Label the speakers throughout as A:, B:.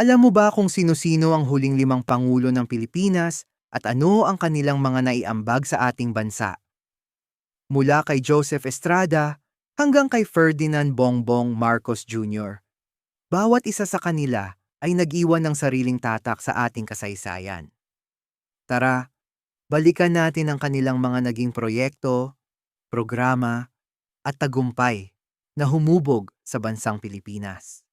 A: Alam mo ba kung sino-sino ang huling limang pangulo ng Pilipinas at ano ang kanilang mga naiambag sa ating bansa? Mula kay Joseph Estrada hanggang kay Ferdinand Bongbong Marcos Jr. Bawat isa sa kanila ay nag-iwan ng sariling tatak sa ating kasaysayan. Tara, balikan natin ang kanilang mga naging proyekto, programa, at tagumpay na humubog sa bansang Pilipinas.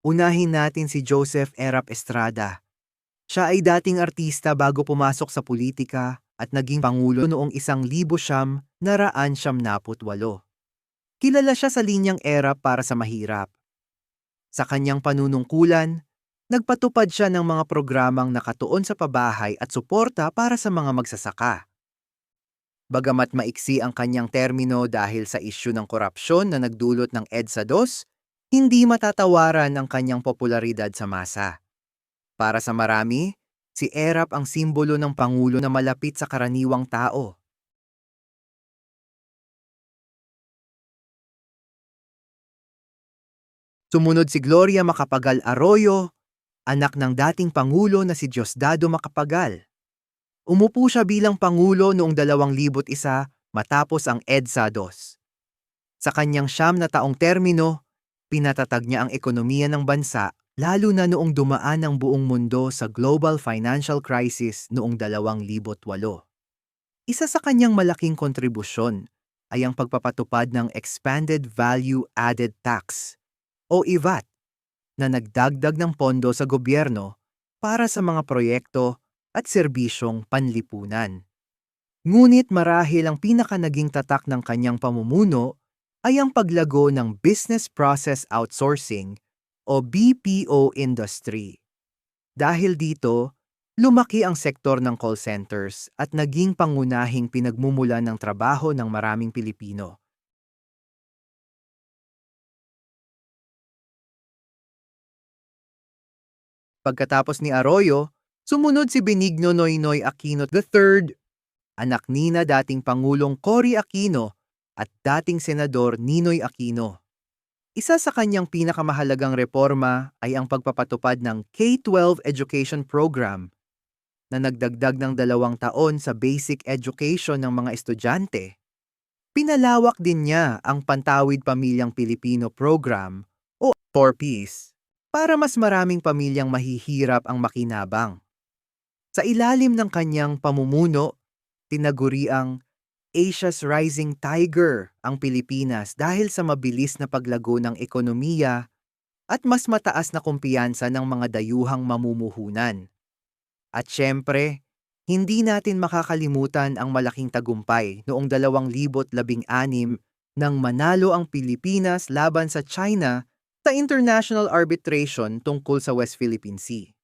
A: Unahin natin si Joseph Erap Estrada. Siya ay dating artista bago pumasok sa politika at naging pangulo noong isang libo siyam na raan siyam naput walo. Kilala siya sa linyang era para sa mahirap. Sa kanyang panunungkulan, nagpatupad siya ng mga programang nakatuon sa pabahay at suporta para sa mga magsasaka. Bagamat maiksi ang kanyang termino dahil sa isyu ng korupsyon na nagdulot ng EDSA 2, hindi matatawaran ang kanyang popularidad sa masa. Para sa marami, si Erap ang simbolo ng pangulo na malapit sa karaniwang tao. Sumunod si Gloria Macapagal Arroyo, anak ng dating pangulo na si Diosdado Macapagal. Umupo siya bilang pangulo noong 2001 matapos ang EDSA 2. Sa kanyang siyam na taong termino, Pinatatag niya ang ekonomiya ng bansa lalo na noong dumaan ang buong mundo sa global financial crisis noong 2008. Isa sa kanyang malaking kontribusyon ay ang pagpapatupad ng Expanded Value Added Tax o IVAT na nagdagdag ng pondo sa gobyerno para sa mga proyekto at serbisyong panlipunan. Ngunit marahil ang pinaka naging tatak ng kanyang pamumuno ay ang paglago ng Business Process Outsourcing o BPO industry. Dahil dito, lumaki ang sektor ng call centers at naging pangunahing pinagmumulan ng trabaho ng maraming Pilipino. Pagkatapos ni Arroyo, sumunod si Benigno Noynoy Aquino III, anak ni na dating Pangulong Cory Aquino at dating Senador Ninoy Aquino. Isa sa kanyang pinakamahalagang reforma ay ang pagpapatupad ng K-12 Education Program na nagdagdag ng dalawang taon sa basic education ng mga estudyante. Pinalawak din niya ang Pantawid Pamilyang Pilipino Program o 4Ps para mas maraming pamilyang mahihirap ang makinabang. Sa ilalim ng kanyang pamumuno, tinaguri ang Asia's rising tiger ang Pilipinas dahil sa mabilis na paglago ng ekonomiya at mas mataas na kumpiyansa ng mga dayuhang mamumuhunan. At syempre, hindi natin makakalimutan ang malaking tagumpay noong 2016 nang manalo ang Pilipinas laban sa China sa international arbitration tungkol sa West Philippine Sea.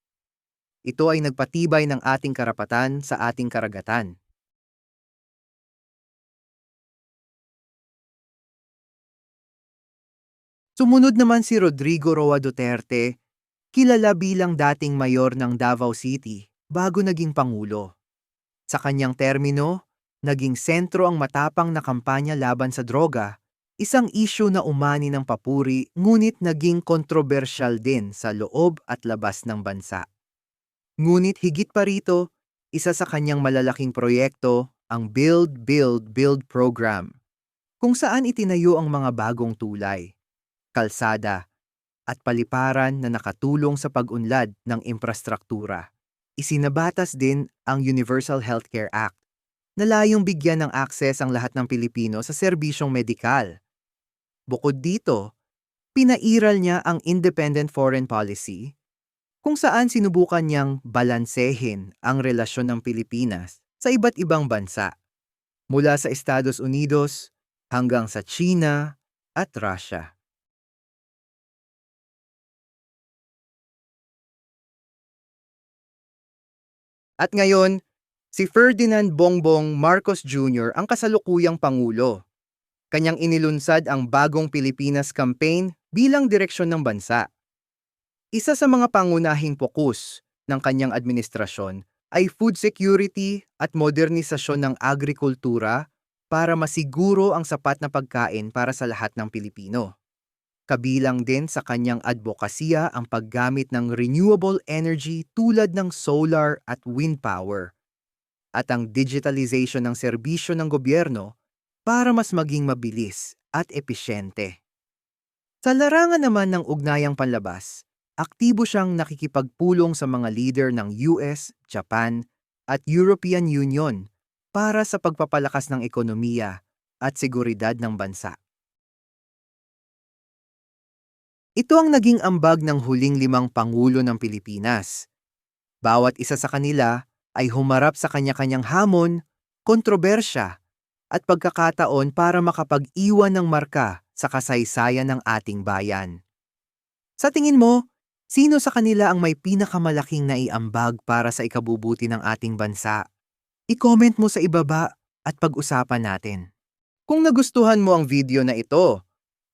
A: Ito ay nagpatibay ng ating karapatan sa ating karagatan. Sumunod naman si Rodrigo Roa Duterte, kilala bilang dating mayor ng Davao City bago naging pangulo. Sa kanyang termino, naging sentro ang matapang na kampanya laban sa droga, isang isyu na umani ng papuri ngunit naging kontrobersyal din sa loob at labas ng bansa. Ngunit higit pa rito, isa sa kanyang malalaking proyekto ang Build, Build, Build program, kung saan itinayo ang mga bagong tulay kalsada, at paliparan na nakatulong sa pag-unlad ng infrastruktura. Isinabatas din ang Universal Healthcare Act na layong bigyan ng akses ang lahat ng Pilipino sa serbisyong medikal. Bukod dito, pinairal niya ang Independent Foreign Policy kung saan sinubukan niyang balansehin ang relasyon ng Pilipinas sa iba't ibang bansa, mula sa Estados Unidos hanggang sa China at Russia. At ngayon, si Ferdinand Bongbong Marcos Jr. ang kasalukuyang Pangulo. Kanyang inilunsad ang Bagong Pilipinas Campaign bilang direksyon ng bansa. Isa sa mga pangunahing pokus ng kanyang administrasyon ay food security at modernisasyon ng agrikultura para masiguro ang sapat na pagkain para sa lahat ng Pilipino. Kabilang din sa kanyang advokasya ang paggamit ng renewable energy tulad ng solar at wind power at ang digitalization ng serbisyo ng gobyerno para mas maging mabilis at episyente. Sa larangan naman ng ugnayang panlabas, aktibo siyang nakikipagpulong sa mga leader ng US, Japan at European Union para sa pagpapalakas ng ekonomiya at seguridad ng bansa. Ito ang naging ambag ng huling limang pangulo ng Pilipinas. Bawat isa sa kanila ay humarap sa kanya-kanyang hamon, kontrobersya, at pagkakataon para makapag-iwan ng marka sa kasaysayan ng ating bayan. Sa tingin mo, sino sa kanila ang may pinakamalaking naiambag para sa ikabubuti ng ating bansa? I-comment mo sa ibaba at pag-usapan natin. Kung nagustuhan mo ang video na ito,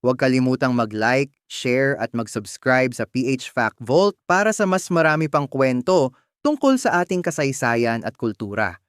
A: huwag kalimutang mag-like, share at mag-subscribe sa PH Fact Vault para sa mas marami pang kwento tungkol sa ating kasaysayan at kultura.